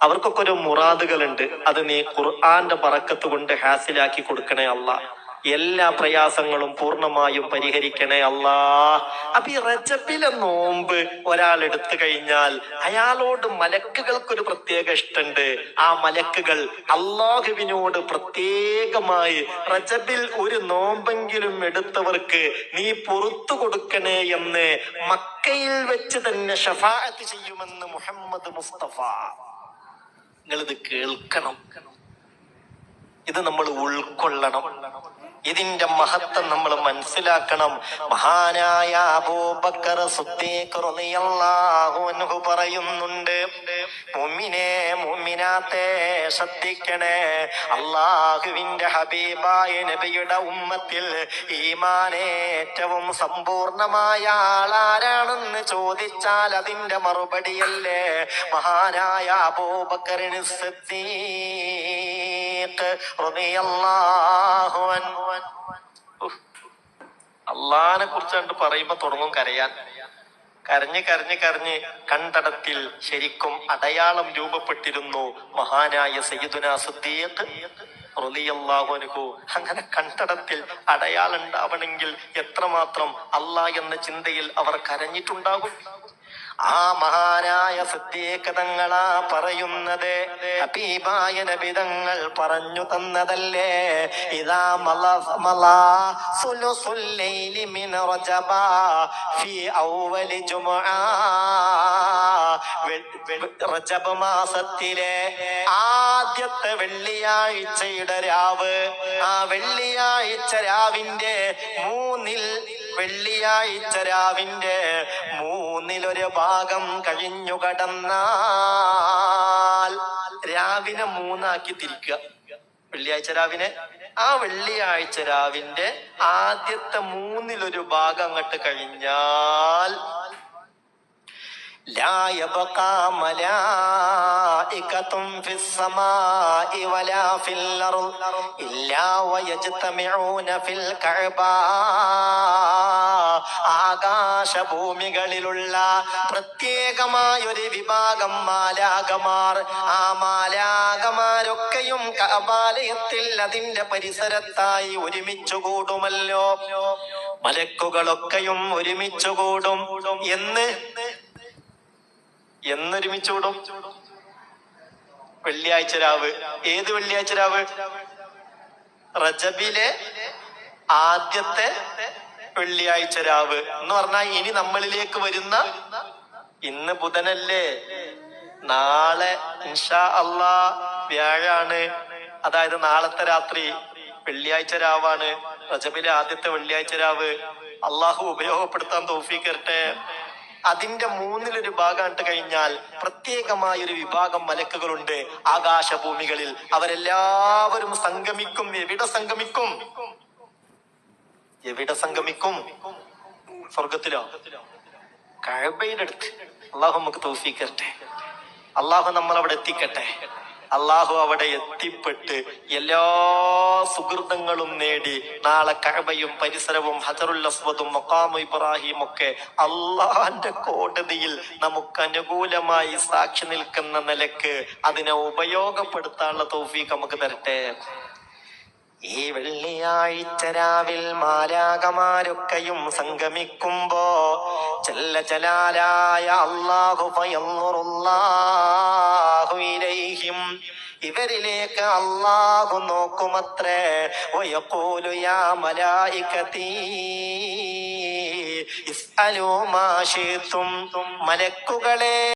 അവർക്കൊക്കെ ഒരു മുറാദുകളുണ്ട്. അത് നീ ഖുർആന്റെ പറക്കത്ത് കൊണ്ട് ഹാസിലാക്കി കൊടുക്കണേ അല്ല. എല്ലാ പ്രയാസങ്ങളും പൂർണമായും പരിഹരിക്കണേ അല്ലാ. അപ്പൊ ഈ റജബിലെ നോമ്പ് ഒരാൾ എടുത്തു കഴിഞ്ഞാൽ അയാളോട് മലക്കുകൾക്കൊരു പ്രത്യേക ഇഷ്ടമുണ്ട് ആ മലക്കുകൾ അള്ളാഹുവിനോട് പ്രത്യേകമായി റജബിൽ ഒരു നോമ്പെങ്കിലും എടുത്തവർക്ക് നീ പുറത്തു കൊടുക്കണേ എന്ന് മക്കയിൽ വെച്ച് തന്നെ ഷഫാഅത്ത് ചെയ്യുമെന്ന് മുഹമ്മദ് മുസ്തഫ. നിങ്ങളിത് കേൾക്കണം ഇത് നമ്മൾ ഉൾക്കൊള്ളണം. ഇതിന്റെ മഹത്വം നമ്മൾ മനസ്സിലാക്കണം. മഹാനായ അബൂബക്കർ പറയുന്നുണ്ട് ശ്രദ്ധിക്കണേ. അള്ളാഹുവിന്റെ ഹബീബായ നബിയുടെ ഉമ്മത്തിൽ ഈമാനേറ്റവും സമ്പൂർണമായ ആളാരാണെന്ന് ചോദിച്ചാൽ അതിന്റെ മറുപടിയല്ലേ? മഹാനായ സിദ്ദീഖ് അള്ളാനെ കുറിച്ച് കണ്ട് പറയുമ്പോ തുടങ്ങും കരയാൻ. കരഞ്ഞ് കരഞ്ഞ് കരഞ്ഞ് കണ്ടടത്തിൽ ശരിക്കും അടയാളം രൂപപ്പെട്ടിരുന്നു മഹാനായ സയ്യിദുന സിദ്ദീഖ് അങ്ങനെ കണ്ടടത്തിൽ അടയാളം ഉണ്ടാവണമെങ്കിൽ എത്രമാത്രം അല്ലാ എന്ന ചിന്തയിൽ അവർ കരഞ്ഞിട്ടുണ്ടാകും? ആ മഹാനായ സിദ്ധീകതങ്ങളാ പറയുന്നത്. ഹബീബായ നബിതങ്ങൾ പറഞ്ഞു തന്നതല്ലേ? ഇതാ റജബ് മാസത്തിലെ ആദ്യത്തെ വെള്ളിയാഴ്ചയുടെ രാവ്. ആ വെള്ളിയാഴ്ച രാവിന്റെ മൂന്നിൽ വെള്ളിയാഴ്ച രാവിന്റെ മൂന്നിലൊരു ഭാഗം കഴിഞ്ഞു കടന്നാൽ രാവിനെ മൂന്നാക്കി തിരിക്കുക വെള്ളിയാഴ്ച രാവിനെ ആ വെള്ളിയാഴ്ച രാവിന്റെ ആദ്യത്തെ മൂന്നിലൊരു ഭാഗം അങ്ങോട്ട് കഴിഞ്ഞാൽ لا يبقى ملائكة في السماء ولا في الأرض إلا ويجتمعون في الكعبة ആകാശഭൂമികളിലുള്ള പ്രത്യേകമായൊരു വിഭാഗം മാലാകമാർ ആ മാലാകമാരൊക്കെയും കബാലയത്തിൽ അതിന്റെ പരിസരത്തായി ഒരുമിച്ചു കൂടുമല്ലോ മലക്കുകളൊക്കെയും ഒരുമിച്ചു കൂടും എന്ന്? എന്നൊരുമിച്ചു കൂടും വെള്ളിയാഴ്ച രാവ്. ഏത് വെള്ളിയാഴ്ച രാവ്? റജബിലെ ആദ്യത്തെ വെള്ളിയാഴ്ച രാവ് എന്ന് പറഞ്ഞാൽ ഇനി നമ്മളിലേക്ക് വരുന്ന ഇന്ന് ബുധനല്ലേ? നാളെ ഇൻഷാ അള്ളാ വ്യാഴാണ്. അതായത് നാളത്തെ രാത്രി വെള്ളിയാഴ്ച രാവാണ്. റജബിലെ ആദ്യത്തെ വെള്ളിയാഴ്ച രാവ്. അള്ളാഹു ഉപയോഗപ്പെടുത്താൻ തോഫിക്കരട്ടെ അതിന്റെ മൂന്നിലൊരു ഭാഗമായിട്ട് കഴിഞ്ഞാൽ പ്രത്യേകമായ ഒരു വിഭാഗം മലക്കുകളുണ്ട് ആകാശഭൂമികളിൽ. അവരെല്ലാവരും സംഗമിക്കും എവിടെ സംഗമിക്കും? എവിടെ സംഗമിക്കും? സ്വർഗത്തിലോ കഴബയുടെ അടുത്ത് അള്ളാഹു നമുക്ക് തോഫിക്കട്ടെ അള്ളാഹു നമ്മൾ അവിടെ എത്തിക്കട്ടെ. അള്ളാഹു അവിടെ എത്തിപ്പെട്ട് എല്ലാ സുഹൃതങ്ങളും നേടി നാളെ കഴബയും പരിസരവും ഹജറുൽ അസ്വദും മൊക്കാമു ഇബ്രാഹിം ഒക്കെ അള്ളാന്റെ കോടതിയിൽ നമുക്ക് അനുകൂലമായി സാക്ഷി നിൽക്കുന്ന നിലയ്ക്ക് അതിനെ ഉപയോഗപ്പെടുത്താനുള്ള തോഫീക്ക് നമുക്ക് തരട്ടെ. ഈ വെള്ളിയാഴ്ച രാവിൽ മാരാകമാരൊക്കെയും സംഗമിക്കുമ്പോ ചെല്ല ചലാലായ അള്ളാഹു ഇവരിലേക്ക് അള്ളാഹു നോക്കുമത്രേ. വയഖൂലു യാ മലായികതീ. ഇസ്അലൂ മലക്കുകളെ